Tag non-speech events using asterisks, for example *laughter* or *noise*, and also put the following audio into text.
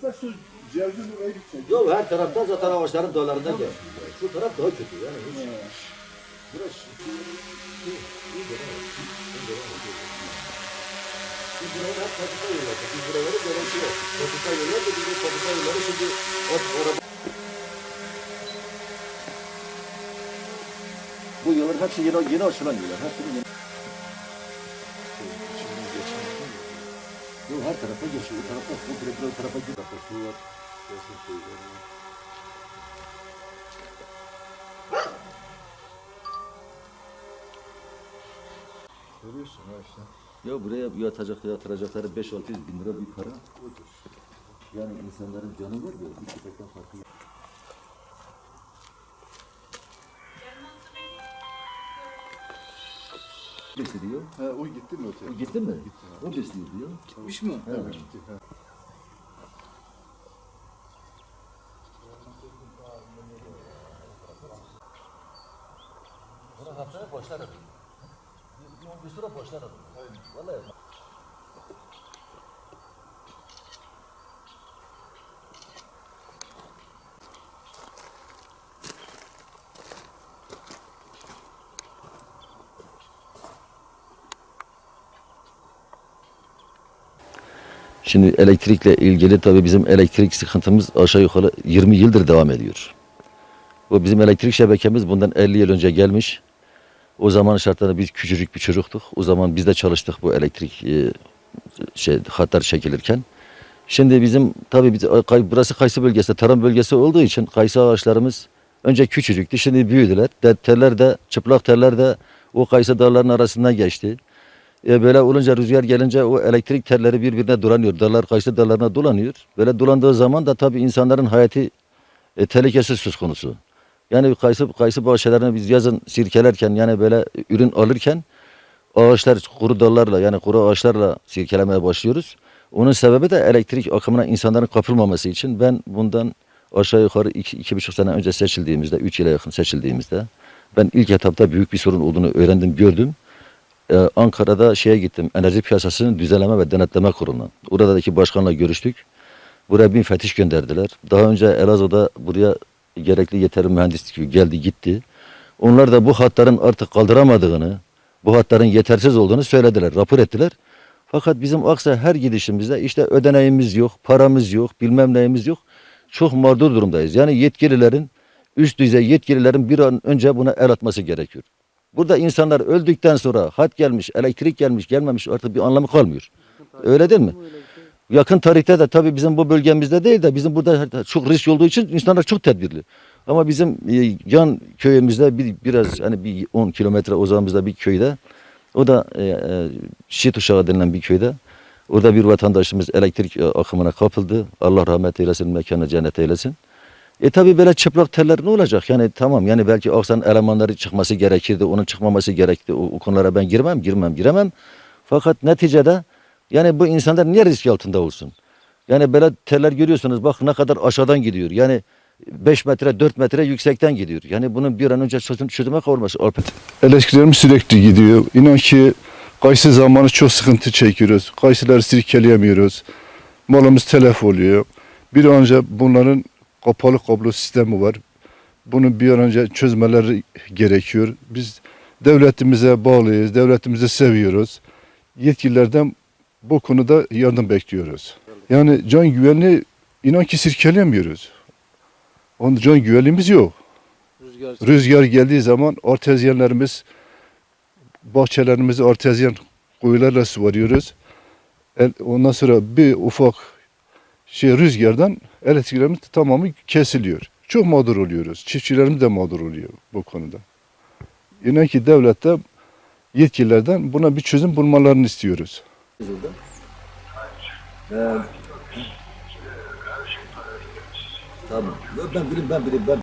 tarafta şu Ceviz'in oraya gidecek. Yok her taraftan zaten ağaçların dallarından geçti. Şu taraf daha kötü yani. Hiç. Burası. Biz hep patika yolları. Biz buraları garanti yok. Patika yollar da bizim patika yolları şimdi hep araba. Bu yollar hepsi yeni, yeni açılan yollar. Hepsi yeni. Yok her tarafa geçiyor. Bu tarafta bu direkt bu tarafa gidiyor. Su var. Resim koyuyor. Görüyorsun ha işte. Ya buraya yatacak yatıracakları 5-600 bin lira bir para. Yani insanların canı var ya bir köpekten farkı Besliyor. He o gitti mi öteye? O gitti mi? O besliyor diyor. Gitmiş mi? Evet gitti. He. Buna haftaya başlarım. Bir, bir süre başlarım. Vallahi. Şimdi elektrikle ilgili tabii bizim elektrik sıkıntımız aşağı yukarı 20 yıldır devam ediyor. Bu bizim elektrik şebekemiz bundan 50 yıl önce gelmiş. O zaman şartlarda biz küçücük bir çocuktuk. O zaman biz de çalıştık bu elektrik e, şey hatlar çekilirken. Şimdi bizim tabii biz, Kay- burası kayısı bölgesi, tarım bölgesi olduğu için kayısı ağaçlarımız önce küçücüktü, şimdi büyüdüler. De, teller de, çıplak teller de o kayısı dallarının arasından geçti. E, böyle olunca rüzgar gelince o elektrik telleri birbirine dolanıyor. Dallar kayısı dallarına dolanıyor. Böyle dolandığı zaman da tabii insanların hayatı e, tehlikesi söz konusu. Yani kayısı, kayısı bahçelerini biz yazın sirkelerken yani böyle ürün alırken ağaçlar kuru dallarla yani kuru ağaçlarla sirkelemeye başlıyoruz. Onun sebebi de elektrik akımına insanların kapılmaması için ben bundan aşağı yukarı iki, iki buçuk sene önce seçildiğimizde, üç yıla yakın seçildiğimizde ben ilk etapta büyük bir sorun olduğunu öğrendim, gördüm. Ee, Ankara'da şeye gittim, Enerji Piyasası'nın Düzenleme ve Denetleme Kurulu'na. Oradaki başkanla görüştük. Buraya bir müfettiş gönderdiler. Daha önce Elazığ'da buraya gerekli yeterli mühendislik geldi gitti. Onlar da bu hatların artık kaldıramadığını, bu hatların yetersiz olduğunu söylediler, rapor ettiler. Fakat bizim Aksa her gidişimizde işte ödeneğimiz yok, paramız yok, bilmem neyimiz yok. Çok mağdur durumdayız. Yani yetkililerin, üst düzey yetkililerin bir an önce buna el atması gerekiyor. Burada insanlar öldükten sonra hat gelmiş, elektrik gelmiş, gelmemiş artık bir anlamı kalmıyor. Öyle değil mi? Yakın tarihte de tabii bizim bu bölgemizde değil de bizim burada çok risk olduğu için insanlar çok tedbirli. Ama bizim e, yan köyümüzde bir, biraz *clears throat* hani bir 10 kilometre uzağımızda bir köyde o da e, e, Şit Uşağı denilen bir köyde orada bir vatandaşımız elektrik e, akımına kapıldı. Allah rahmet eylesin, mekanı cennet eylesin. E tabi böyle çıplak teller ne olacak? Yani tamam yani belki Aksan elemanları çıkması gerekirdi, onun çıkmaması gerekti. O, o konulara ben girmem, girmem, giremem. Fakat neticede yani bu insanlar niye risk altında olsun? Yani böyle teller görüyorsunuz bak ne kadar aşağıdan gidiyor. Yani 5 metre 4 metre yüksekten gidiyor. Yani bunun bir an önce çözüm, çözüme kavurması. Elektriklerimiz sürekli gidiyor. İnan ki kayısı zamanı çok sıkıntı çekiyoruz. Kayısıları sirkeleyemiyoruz. Malımız telef oluyor. Bir an önce bunların kapalı kablo sistemi var. Bunu bir an önce çözmeleri gerekiyor. Biz devletimize bağlıyız, devletimizi seviyoruz. Yetkililerden bu konuda yardım bekliyoruz. Yani can güvenliği inan ki sirkeleyemiyoruz. Onun can güvenliğimiz yok. Rüzgar. Rüzgar geldiği zaman artezyenlerimiz bahçelerimizi artezyen kuyularla suvarıyoruz. Ondan sonra bir ufak şey rüzgardan elektriklerimiz tamamı kesiliyor. Çok mağdur oluyoruz. Çiftçilerimiz de mağdur oluyor bu konuda. Yine ki devlette yetkililerden buna bir çözüm bulmalarını istiyoruz. Tamam. Ben bileyim ben bileyim ben